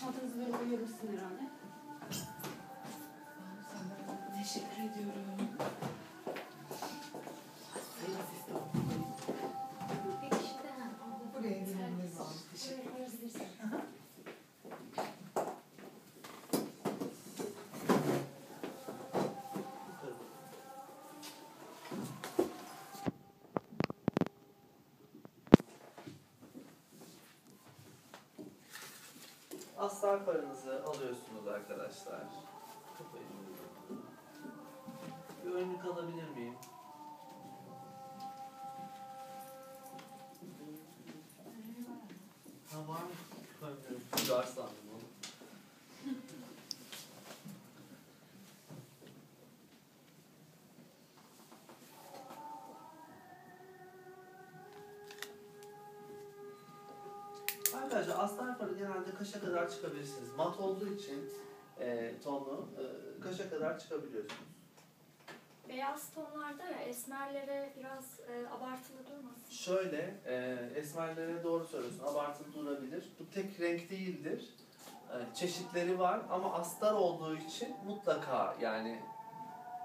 Çantanızı böyle koyabilirsin herhalde. Teşekkür ediyorum. Buraya indirimimiz var. Teşekkür ederim. Astar paranızı alıyorsunuz arkadaşlar. Bir önlük alabilir miyim? Ha var mı? Koymuyorum. Var sandım onu. Arkadaşlar astar farı genelde kaşa kadar çıkabilirsiniz. Mat olduğu için e, tonlu e, kaşa kadar çıkabiliyorsunuz. Beyaz tonlarda ya esmerlere biraz e, abartılı durmasın. Şöyle e, esmerlere doğru söylüyorsun. Abartılı durabilir. Bu tek renk değildir. E, çeşitleri var ama astar olduğu için mutlaka yani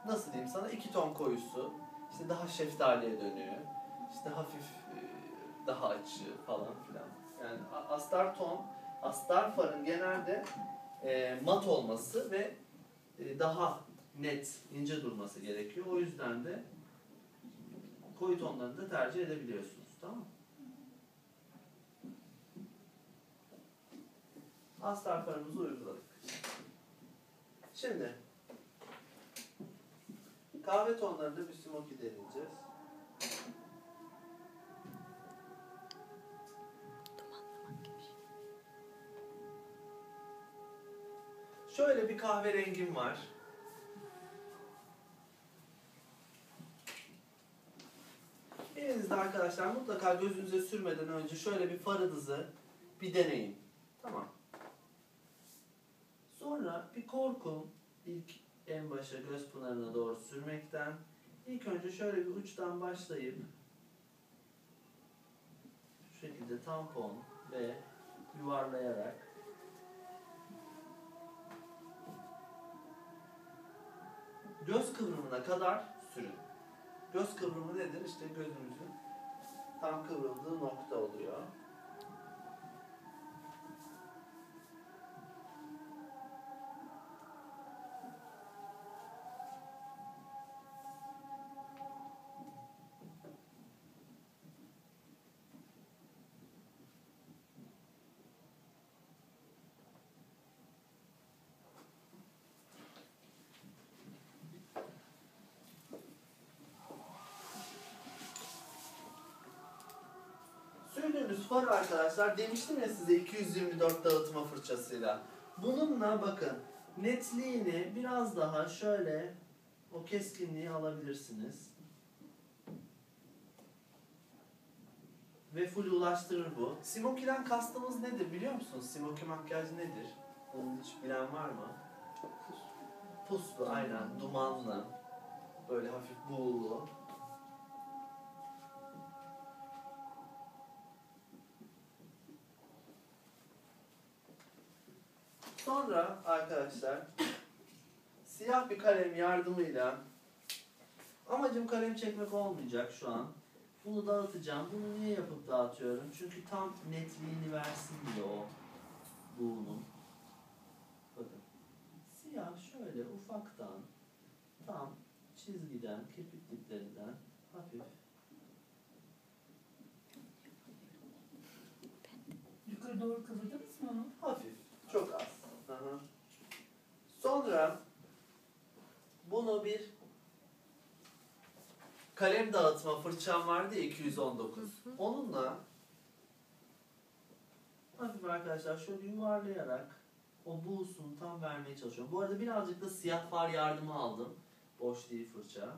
nasıl diyeyim sana iki ton koyusu işte daha şeftaliye dönüyor. işte hafif e, daha açı falan filan. Yani a- astar ton, astar farın genelde e, mat olması ve e, daha net, ince durması gerekiyor. O yüzden de koyu tonlarını da tercih edebiliyorsunuz. Tamam? Astar farımızı uyguladık. Şimdi kahve tonlarında bir smoky deneyeceğiz. Şöyle bir kahverengim var. Elinizde arkadaşlar mutlaka gözünüze sürmeden önce şöyle bir farınızı bir deneyin. Tamam. Sonra bir korkun ilk en başa göz pınarına doğru sürmekten. İlk önce şöyle bir uçtan başlayıp şu şekilde tampon ve yuvarlayarak göz kıvrımına kadar sürün. Göz kıvrımı nedir? İşte gözümüzün tam kıvrıldığı nokta oluyor. Sürdüğünüz far arkadaşlar demiştim ya size 224 dağıtma fırçasıyla. Bununla bakın netliğini biraz daha şöyle o keskinliği alabilirsiniz. Ve full ulaştırır bu. Smoky'den kastımız nedir biliyor musunuz? Smoky makyaj nedir? Onun hiç bilen var mı? Puslu aynen dumanlı. Böyle hafif buğulu. Sonra arkadaşlar siyah bir kalem yardımıyla amacım kalem çekmek olmayacak şu an. Bunu dağıtacağım. Bunu niye yapıp dağıtıyorum? Çünkü tam netliğini versin diye o buğunun. Bakın. Siyah şöyle ufaktan tam çizgiden, kirpik diplerinden hafif Yukarı doğru kıvırdınız mı onu? Hafif, çok az. Hı hı. Sonra bunu bir kalem dağıtma fırçam vardı ya 219. Onunla hafif arkadaşlar şöyle yuvarlayarak o buğusunu tam vermeye çalışıyorum. Bu arada birazcık da siyah far yardımı aldım. Boş değil fırça.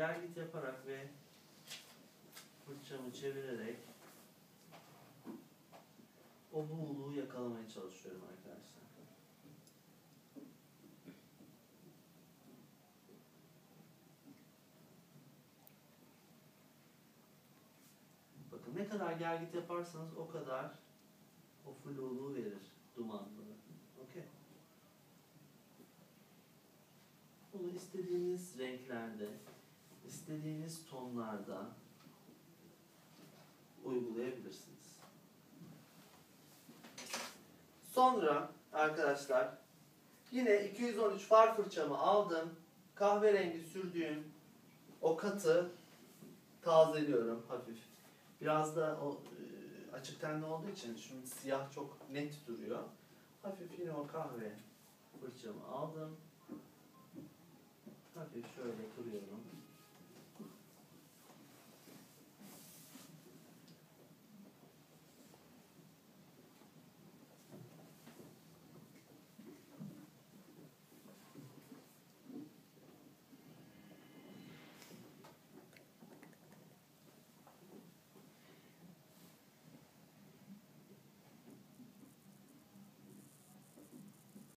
Gel git yaparak ve fırçamı çevirerek o buğuluğu yakalamaya çalışıyorum arkadaşlar. Bakın ne kadar gel git yaparsanız o kadar o fluluğu verir dumanlı. Okey. Bunu istediğiniz renklerde, istediğiniz tonlarda uygulayabilirsiniz. Sonra arkadaşlar yine 213 far fırçamı aldım. Kahverengi sürdüğüm o katı tazeliyorum hafif. Biraz da o e, açık tenli olduğu için şimdi siyah çok net duruyor. Hafif yine o kahve fırçamı aldım. Hafif şöyle kırıyorum.